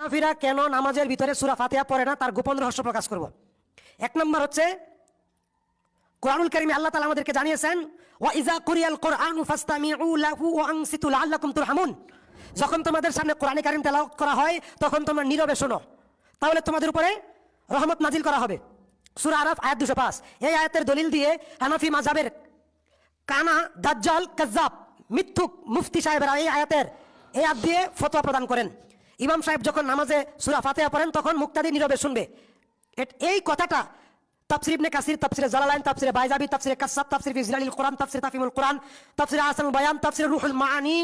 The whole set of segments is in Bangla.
হানাফিরা কেন নামাজের ভিতরে সুরা ফাতিহা পড়ে না? তার গোপন রহস্য প্রকাশ করব। এক নম্বর হচ্ছে, কোরআনুল কারিমে আল্লাহ তাআলা আমাদেরকে জানিয়েছেন, ওয়া ইজা কুরিয়াল কোরআনু ফাস্তামিউ লাহু ওয়া আনসিতু লাআল্লাকুম তুরহামুন। যখন তোমাদের সামনে কোরআনে কারিম তেলাওয়াত করা হয়, তখন তোমরা নীরবে শোনো। তাহলে তোমাদের উপরে রহমত নাজিল করা হবে। সুরা আরাফ, আয়াত 205 এই আয়াতের দলিল দিয়ে হানাফি মাযহাবের কানা দাজ্জাল কাজ্জাব মিথ্যুক মুফতি সাহেবেরা এই আয়াতের, এই আয়াত দিয়ে ফতোয়া প্রদান করেন। ইমাম সাহেব যখন নামাজে সূরা ফাতিহা পড়েন, তখন মুক্তাদি নীরবে শুনবে। এই কথাটা তাফসির ইবনে কাসির, তাফসিরে জালালাইন, তাফসিরে বাইজাবি, তাফসিরে কাসাব তাফসির ফি জিলালিল কোরআন, তাফসির তাফিমুল কোরআন, তাফসিরে আহসানুল বায়ান, তাফসিরে রুহুল মাআনি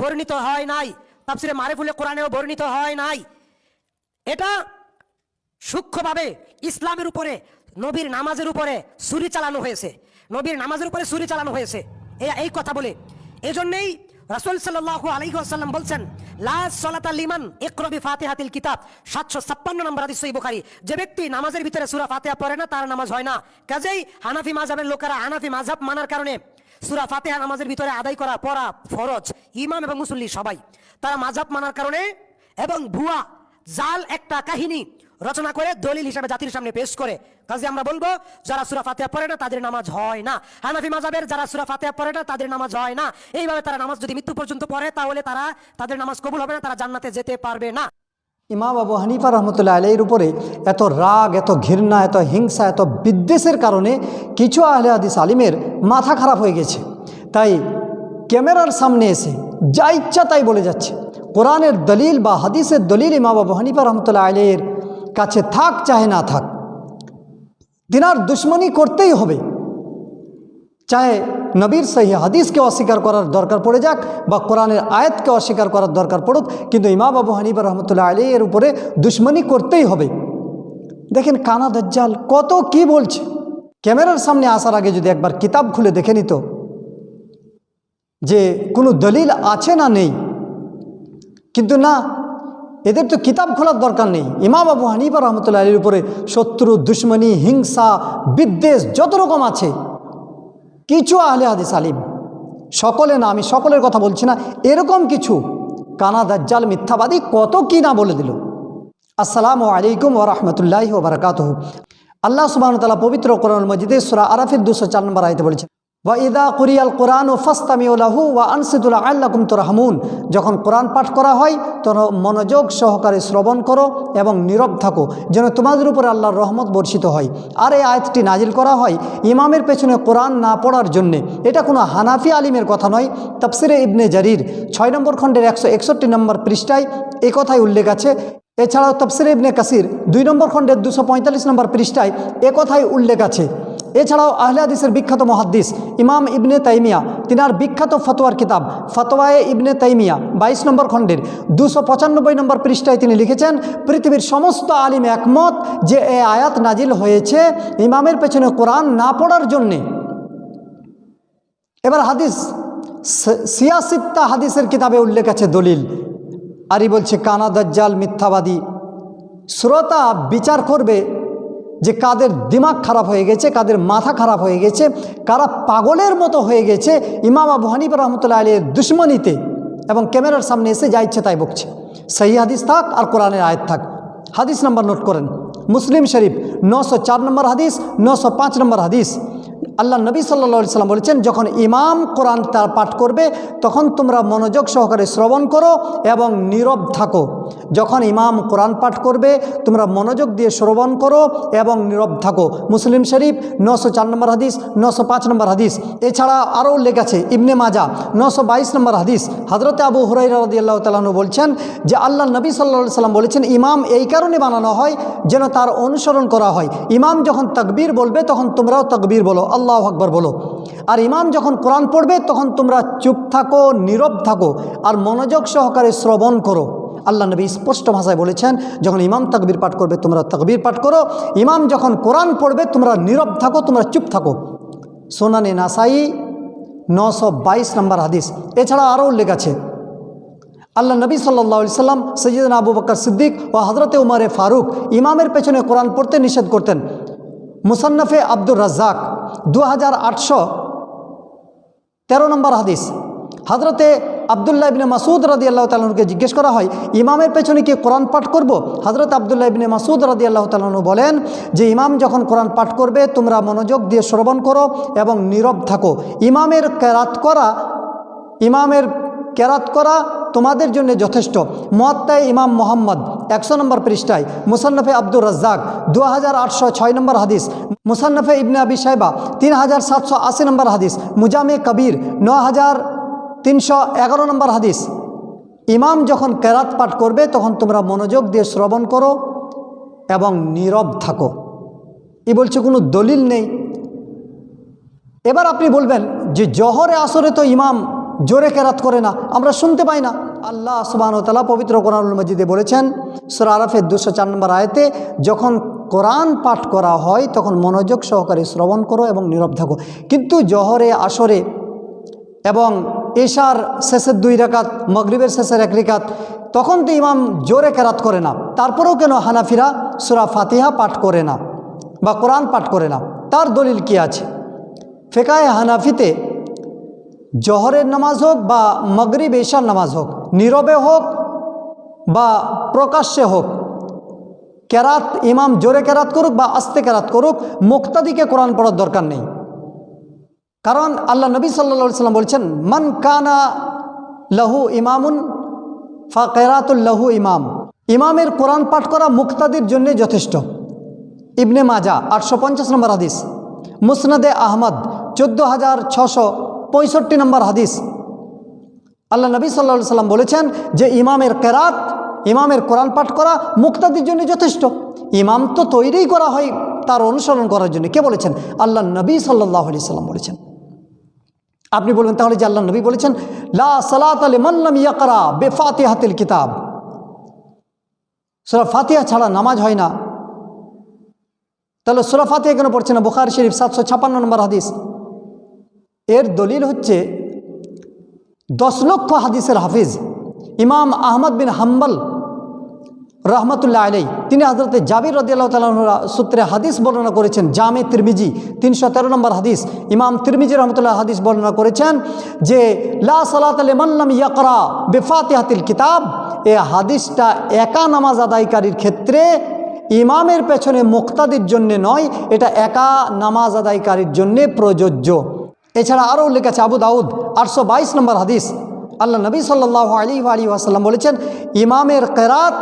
বর্ণিত হয় নাই। তাফসিরে মারিফুল কোরআনেও বর্ণিত হয় নাই। এটা সূক্ষ্মভাবে ইসলামের উপরে, নবীর নামাজের উপরে ছুরি চালানো হয়েছে। নবীর নামাজের উপরে ছুরি চালানো হয়েছে। এই কথা বলে। এই জন্যেই রাসুল সাল্লাহ আলাইহি আসাল্লাম বলছেন লাস সলাত লিমান একরবি ফাতিহাতিল কিতাব। সাতশো ছাপ্পান্ন নম্বর হাদিস বুখারী। যে ব্যক্তি নামাজের ভিতরে সুরা ফাতেহা পড়ে না, তার নামাজ হয় না। কাজেই হানাফি মাঝাবের লোকেরা হানাফি মাঝাব মানার কারণে সুরা ফাতেহা নামাজের ভিতরে আদায় করা পড়া ফরজ। ইমাম এবং মুসল্লি সবাই। তারা মাঝাব মানার কারণে এবং ভুয়া জাল একটা কাহিনী রচনা করে দলিল হিসাবে জাতির সামনে পেশ করে। কাজে আমরা বলব, যারা সুরা ফাতিহা পড়ে না, তাদের নামাজ হয় না। হানাফি মাজাবের যারা সুরা ফাতিহা পড়ে না, তাদের নামাজ হয় না। এইভাবে তারা নামাজ যদি মৃত্যু পর্যন্ত পড়ে, তাহলে তারা তাদের নামাজ কবুল হবে না, তারা জান্নাতে যেতে পারবে না। ইমাম আবু হানিফা রহমতুল্লাহ আলাইয়ের উপরে এত রাগ, এত ঘৃণা, এত হিংসা, এত বিদ্বেষের কারণে কিছু আহলে হাদিস আলিমের মাথা খারাপ হয়ে গেছে। তাই ক্যামেরার সামনে এসে, যা ইচ্ছা তাই বলে যাচ্ছে। কোরআনের দলিল বা হাদিসের দলিল ইমাম আবু হানিফা রহমতুল্লাহ আলাইয়ের কাছে থাক, চাহে না থাক দিনার দুশ্মনী করতেই হবে। চাহে নবীর সহি হাদিসকে অস্বীকার করার দরকার পড়ে যাক বা কোরআনের আয়াতকে অস্বীকার করার দরকার পড়ুক, কিন্তু ইমাম আবু হানিফা রহমতুল্লাহ আলী এর উপরে দুশ্মনী করতেই হবে। দেখেন কানা দজ্জাল কত কি বলছে। ক্যামেরার সামনে আসার আগে যদি একবার কিতাব খুলে দেখে নিত যে কোনো দলিল আছে না নেই। কিন্তু না, এদের তো কিতাব খোলার দরকার নেই। ইমাম আবু হানিফা রহমতুল্লাহ আলীর উপরে শত্রু, দুশ্মনী, হিংসা, বিদ্বেষ যত রকম আছে। কিছু আহলে হাদিস আলিম, সকলে না, আমি সকলের কথা বলছি না, এরকম কিছু। কানা দাজ্জাল মিথ্যাবাদী কত কি না বলে দিল। আসসালামু আলাইকুম ও রহমতুল্লাহ ও বারকাত আল্লাহ সুবাহ তালা পবিত্র কোরআন মজিদে সুরা আরাফির দুশো চার নম্বর আয়তে বলেছে ওয়া ইদা কুরিয়াল কোরআন ও ফাস্তামিউলাহু ওয়া আনসিদুল্লাহ আল্লাকুম তোরাহমুন। যখন কোরআন পাঠ করা হয়, তখন মনোযোগ সহকারে শ্রবণ করো এবং নীরব থাকো, যেন তোমাদের উপর আল্লাহর রহমত বর্ষিত হয়। আর এই আয়াতটি নাজিল করা হয় ইমামের পেছনে কোরআন না পড়ার জন্যে। এটা কোনো হানাফি আলিমের কথা নয়। তাফসিরে ইবনে জারির ছয় নম্বর খণ্ডের একশো একষট্টি নম্বর পৃষ্ঠায় এ কথাই উল্লেখ আছে এছাড়াও তফসির ইবনে কাসির দুই নম্বর খণ্ডের দুশো পঁয়তাল্লিশ নম্বর পৃষ্ঠায় এ কথাই উল্লেখ আছে। এছাড়াও আহলে হাদিসের বিখ্যাত মহাদ্দিস ইমাম ইবনে তাইমিয়া, তিনার বিখ্যাত ফতোয়ার কিতাব ফতোয়ায়ে ইবনে তাইমিয়া, বাইশ নম্বর খণ্ডের দুশো পঁচানব্বই নম্বর পৃষ্ঠায় তিনি লিখেছেন, পৃথিবীর সমস্ত আলিম একমত যে এ আয়াত নাজিল হয়েছে ইমামের পেছনে কোরআন না পড়ার জন্যে। এবার হাদিস সিয়াসিত্তা হাদিসের কিতাবে উল্লেখ আছে দলিল। আরই বলছে, কানা দাজ্জাল মিথ্যাবাদী। শ্রোতা বিচার করবে যে কাদের দিমাগ খারাপ হয়ে গেছে, কাদের মাথা খারাপ হয়ে গেছে, কারা পাগলের মতো হয়ে গেছে। ইমাম আবু হানিফা রহমতুল্লাহ আলীর দুশ্মনীতে এবং ক্যামেরার সামনে এসে যা ইচ্ছে তাই বকছে। সেই হাদিস থাক আর কোরআনের আয়াত থাক। হাদিস নাম্বার নোট করেন। মুসলিম শরীফ নশো চার নম্বর হাদিস, নশো পাঁচ নম্বর হাদিস। আল্লাহ নবী সাল্লা সাল্লাম বলেছেন, যখন ইমাম কোরআন তার পাঠ করবে, তখন তোমরা মনোযোগ সহকারে শ্রবণ করো এবং নীরব থাকো। যখন ইমাম কোরআন পাঠ করবে, তোমরা মনোযোগ দিয়ে শ্রবণ করো এবং নীরব থাকো। মুসলিম শরীফ, নশো চার নম্বর হাদিস, নশো পাঁচ নম্বর হাদিস। এছাড়া আরও আছে, ইবনে মাজা নশো বাইশ নম্বর হাদিস। হজরতে আবু হুরাই রদি আল্লাহ তালু বলছেন যে, আল্লাহ নবী সাল্লা সাল্লাম বলেছেন, ইমাম এই কারণে বানানো হয় যেন তার অনুসরণ করা হয়। ইমাম যখন তকবীর বলবে, তখন তোমরাও তকবীর বলো। আল্লাহ আকবর বলো। আর ইমাম যখন কোরআন পড়বে, তখন তোমরা চুপ থাকো, নীরব থাকো আর মনোযোগ সহকারে শ্রবণ করো। আল্লাহ নবী স্পষ্ট ভাষায় বলেছেন, যখন ইমাম তকবীর পাঠ করবে, তোমরা তকবীর পাঠ করো। ইমাম যখন কোরআন পড়বে, তোমরা নীরব থাকো, তোমরা চুপ থাকো। সোনানি নাসাই নশো বাইশ নম্বর হাদিস। এছাড়া আরও উল্লেখ আছে। আল্লাহ নবী সাল্লা সাল্লাম, সৈয়দিন আবু বকর সিদ্দিক ও হজরতে উমারে ফারুক ইমামের পেছনে কোরআন পড়তে নিষেধ করতেন। মুসান্নফে আব্দুর রাজ্জাক দু হাজার আটশো তেরো নম্বর হাদিস। হজরতে আবদুল্লাহ ইবনে মাসুদ রাদি আল্লাহ তালনকে জিজ্ঞেস করা হয়, ইমামের পেছনে কি কোরআন পাঠ করব? হজরত আবদুল্লাহ ইবনে মাসুদ রাদি আল্লাহ তালু বলেন যে, ইমাম যখন কোরআন পাঠ করবে, তোমরা মনোযোগ দিয়ে শ্রবণ করো এবং নীরব থাকো। ইমামের কেরাত করা, ইমামের কেরাত করা তোমাদের জন্য যথেষ্ট। মোয়াত্তায় ইমাম মোহাম্মদ, একশো নম্বর পৃষ্ঠায়, মুসান্নফে আব্দুর রাজ্জাক দু হাজার আটশো ছয় নম্বর হাদিস, মুসান্নফে ইবনে আবি সাহেবা তিন হাজার সাতশো আশি নম্বর হাদিস, মুজামে কবির ন হাজার তিনশো এগারো নম্বর হাদিস। ইমাম যখন কেরাত পাঠ করবে, তখন তোমরা মনোযোগ দিয়ে শ্রবণ করো এবং নীরব থাকো। এ বলছে, কোনো দলিল নেই। এবার আপনি বলবেন যে জহরে আসরে তো ইমাম জোরে কেরাত করে না, আমরা শুনতে পাই না। আল্লাহ সুবাহ তালা পবিত্র কোরআনুল মজিদে বলেছেন, সুরা আরফের দুশো চার নম্বর আয়তে, যখন কোরআন পাঠ করা হয়, তখন মনোযোগ সহকারে শ্রবণ করো এবং নীরব থাকো। কিন্তু জহরে, আসরে এবং এশার শেষের দুই রেখাত মগরিবের শেষের এক রেখাত তখন তো ইমাম জোরে কেরাত করে না। তারপরেও কেন হানাফিরা সুরা ফাতিহা পাঠ করে না বা কোরআন পাঠ করে না? তার দলিল কি আছে? ফেকায় হানাফিতে জহরের নামাজ হোক বা মগরিব এশার নামাজ হোক, নীরবে হোক বা প্রকাশ্যে হোক, কেরাত, ইমাম জোরে কেরাত করুক বা আস্তে কেরাত করুক, মুক্তাদিকে কোরআন পড়ার দরকার নেই। কারণ আল্লাহ নবী সাল্লা সাল্লাম বলছেন, মান কানা লাহু ইমামুন ফা কেরাতুল লাহু ইমাম। ইমামের কোরআন পাঠ করা মুক্তাদির জন্য যথেষ্ট। ইবনে মাজা আটশো পঞ্চাশ নম্বর হাদিস। মুসনাদে আহমদ, চোদ্দ হাজার ছশো পঁয়ষট্টি নম্বর হাদিস। আল্লাহ নবী সাল্লা সাল্লাম বলেছেন যে ইমামের কেরাত, ইমামের কোরআন পাঠ করা মুক্তাদির জন্য যথেষ্ট। ইমাম তো তৈরিই করা হয় তার অনুসরণ করার জন্য। কে বলেছেন? আল্লাহ নবী সাল্লাহ আলি সাল্লাম বলেছেন। আপনি বলবেন, তাহলে যে আল্লাহ নবী বলেছেন, লা সালাত আলী মাল্লাম ইয়াকরা বেফাতে হাতিল কিতাব। সুরা ফাতিহা ছাড়া নামাজ হয় না। তাহলে সুরা ফাতিহা কেন পড়ছে না? বুখার শরীফ সাতশো ছাপান্ন নম্বর হাদিস। এর দলিল হচ্ছে দশ লক্ষ হাদিসের হাফিজ ইমাম আহমদ বিন হাম্বল রহমতুল্লাহ আলাই তিনি হজরতে জাবির রদিয়াল্লাহ সূত্রে হাদিস বর্ণনা করেছেন, জামে তিরমিজি তিনশো তেরো নম্বর হাদিস, ইমাম তিরমিজি রহমতুল্লাহ হাদিস বর্ণনা করেছেন যে, লা ইয়াকরা কিতাব, এ হাদিসটা একা নামাজ আদায়কারীর ক্ষেত্রে ইমামের পেছনে মুক্তাদির জন্যে নয়, এটা একা নামাজ আদায়কারীর জন্যে প্রযোজ্য। এছাড়া আরও উল্লেখ আছে আবু দাউদ, আটশো বাইশ নম্বর হাদিস। আল্লাহ নবী সাল্লাহ আলী আলী ওয়াসাল্লাম বলেছেন, ইমামের কেরাত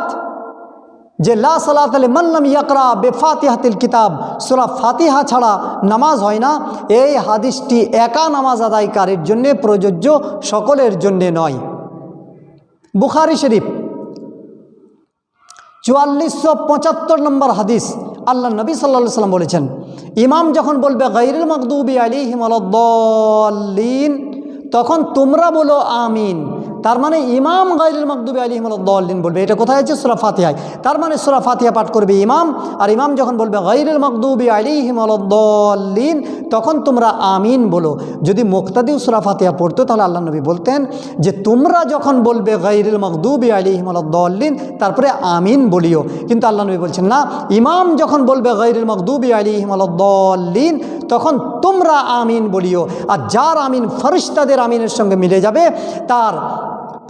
যে লা সালাত আলী মাল্লাম ইয়াকরা বেফাতিহাতিল কিতাব, সুরা ফাতিহা ছাড়া নামাজ হয় না, এই হাদিসটি একা নামাজ আদায়কারীর জন্যে প্রযোজ্য সকলের জন্যে নয়। বুখারি শরীফ, চুয়াল্লিশশো পঁচাত্তর নম্বর হাদিস। আল্লাহ নবী সাল্লা সাল্লাম বলেছেন, ইমাম যখন বলবে গৈরুল মকদুবি আলী হিমলদ্দিন তখন তোমরা বলো, আমিন তার মানে ইমাম গাইরুল মকদুবি আলী হিমলদ্দিন বলবে, এটা কোথায় আছে? সুরা ফাতিহায়। তার মানে সুরা ফাতিহা পাঠ করবে ইমাম, আর ইমাম যখন বলবে গৈরুল মকদুবি আলী হিমলদ্দিন তখন তোমরা আমিন বলো। যদি মুক্তাদিও সুরা ফাতিহা পড়তো, তাহলে আল্লাহ নবী বলতেন যে, তোমরা যখন বলবে গৈরুল মকদুবি আলী হিমলদ্দিন তারপরে আমিন বলিও। কিন্তু আল্লাহ নবী বলছেন, না, ইমাম যখন বলবে গৈরুল মকদুবি আলী হিমলদ্দিন তখন তোমরা আমিন বলিও। আর যার আমিন, ফরিস্তাদের আমিনের সঙ্গে মিলে যাবে, তার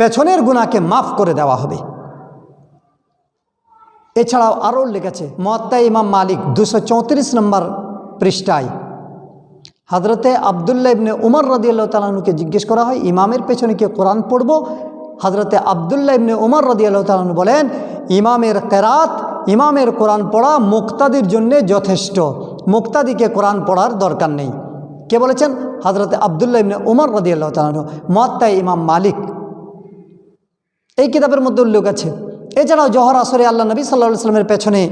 পেছনের গুণাকে মাফ করে দেওয়া হবে। এছাড়াও আরও লেগেছে মহাত্মা ইমাম মালিক দুশো চৌত্রিশ নম্বর পৃষ্ঠায় হজরতে আবদুল্লাহ ইবনে উমর রদিয়াল্লাহ তালানুকে জিজ্ঞেস করা হয়, ইমামের পেছনে কি কোরআন পড়ব? হজরতে আবদুল্লাহ ইবনে উমর রদিয়াল্লাহ তালানু বলেন, ইমামের কেরাত, ইমামের কোরআন পড়া মুক্তাদির জন্যে যথেষ্ট। মুক্তাদিকে কোরআন পড়ার দরকার নেই। কে বলেছেন? হজরতে আবদুল্লাহ ইবনে উমর রদিয়াল্লাহ তালানু মহাত্মায় ইমাম মালিক এই কিতাবের মধ্যে উল্লেখ আছে। এছাড়াও জহর আসরে আল্লাহ নবী সাল্লাহ সাল্লামের পেছনে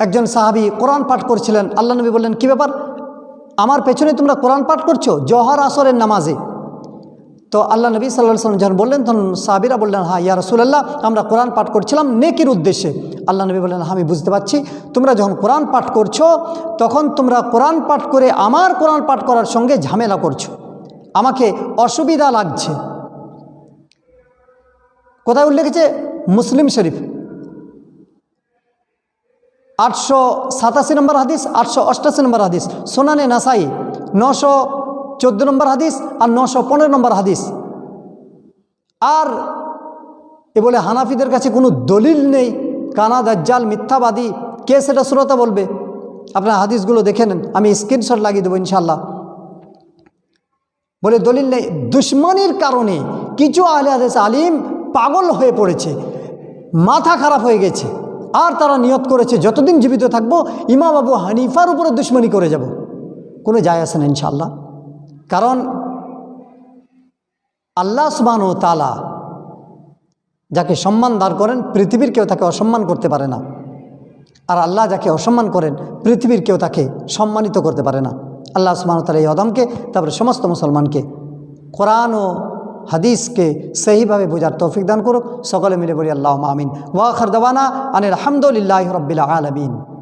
একজন সাহাবি কোরআন পাঠ করছিলেন। আল্লাহ নবী বললেন, কি ব্যাপার? আমার পেছনে তোমরা কোরআন পাঠ করছ? জহর আসরের নামাজে? তো আল্লাহ নবী সাল্লাহ সাল্লাম যখন বললেন, তখন সাহাবিরা বললেন হ্যাঁ ইয়া রসুল্লাহ আমরা কোরআন পাঠ করছিলাম নেকির উদ্দেশ্যে। আল্লাহ নবী বললেন হ্যাঁ আমি বুঝতে পারছি। তোমরা যখন কোরআন পাঠ করছ, তখন তোমরা কোরআন পাঠ করে আমার কোরআন পাঠ করার সঙ্গে ঝামেলা করছ। আমাকে অসুবিধা লাগছে। কোথায় উল্লেখ আছে? মুসলিম শরীফ। আটশো সাতাশি নম্বর হাদিস, আটশো অষ্টাশি নম্বর হাদিস, সোনানে নাসাই, নশো চোদ্দ নম্বর হাদিস আর নশো পনেরো নম্বর হাদিস। আর এ বলে হানাফিদের কাছে কোনো দলিল নেই, কানা দাজ্জাল মিথ্যাবাদী, কে সেটা শ্রোতা বলবে? আপনার হাদিসগুলো দেখে নেন, আমি স্ক্রিনশট লাগিয়ে দেবো ইনশাল্লাহ বলে দলিল নেই, দুশ্মনির কারণে কিছু আহলে হাদিস আলিম পাগল হয়ে পড়েছে, মাথা খারাপ হয়ে গেছে। আর তারা নিয়ত করেছে, যতদিন জীবিত থাকব, ইমাম আবু হানিফার উপরে দুশ্মনী করে যাব। কোনো যায় আসে না ইনশাল্লাহ কারণ আল্লাহ সুবান ও তালা যাকে সম্মান দাঁড় করেন, পৃথিবীর কেউ তাকে অসম্মান করতে পারে না। আর আল্লাহ যাকে অসম্মান করেন, পৃথিবীর কেউ তাকে সম্মানিত করতে পারে না। আল্লাহ সুবাহ তালা এই অদমকে, তারপরে সমস্ত মুসলমানকে। কোরআন ও হাদিসকে সেইভাবে বোঝার তৌফিক দান করুক। সকলে মিলে বলি আল্লাহ আমিন। ওয়া খরদানা আনিল আলহামদুলিল্লাহ রবিল আলমিন।